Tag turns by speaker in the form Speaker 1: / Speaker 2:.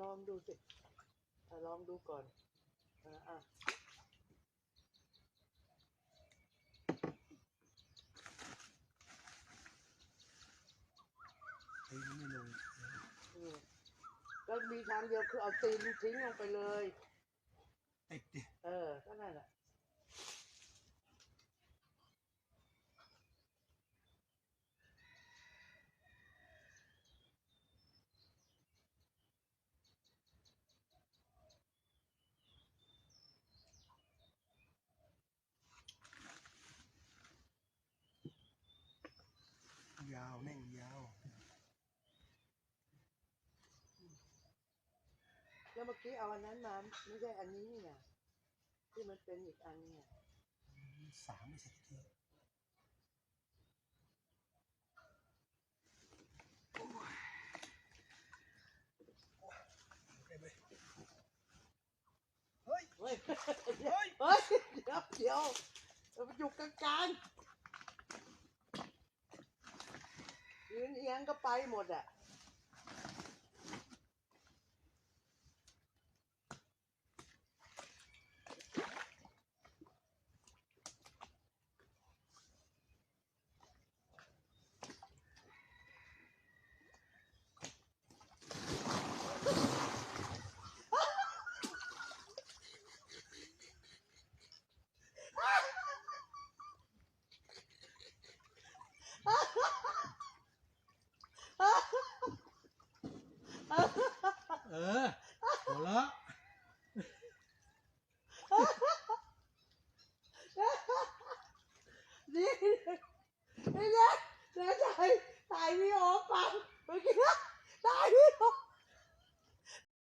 Speaker 1: ลองดูสิอะลองดูก่อนอะอะ
Speaker 2: ตีนไม่ลง
Speaker 1: อืมก็มีทางเดียวคือเอาตีนทิ้งลงไปเลย
Speaker 2: ติดดิ
Speaker 1: เออ ก็นั่นแหละ
Speaker 2: ยาวแม่งยาว
Speaker 1: แล้วเมื่อกี้เอาอันนั้นมาไม่ใช่อันนี้นี่นะที่มันเป็นอีกอันเนี่ย
Speaker 2: สามไม่ใช่ทีเฮ้ย
Speaker 1: เฮ้ยเฮ้ย เฮ้ย เดี๋ยวเดี๋ยวเราไปอยู่กลางๆ ยืนเอียงก็ไปหมดอะ
Speaker 2: อ
Speaker 1: หัวเ
Speaker 2: ราะ
Speaker 1: นี่นี่นะแล้ใถ่ายถ่าอกปังเมื่อกี้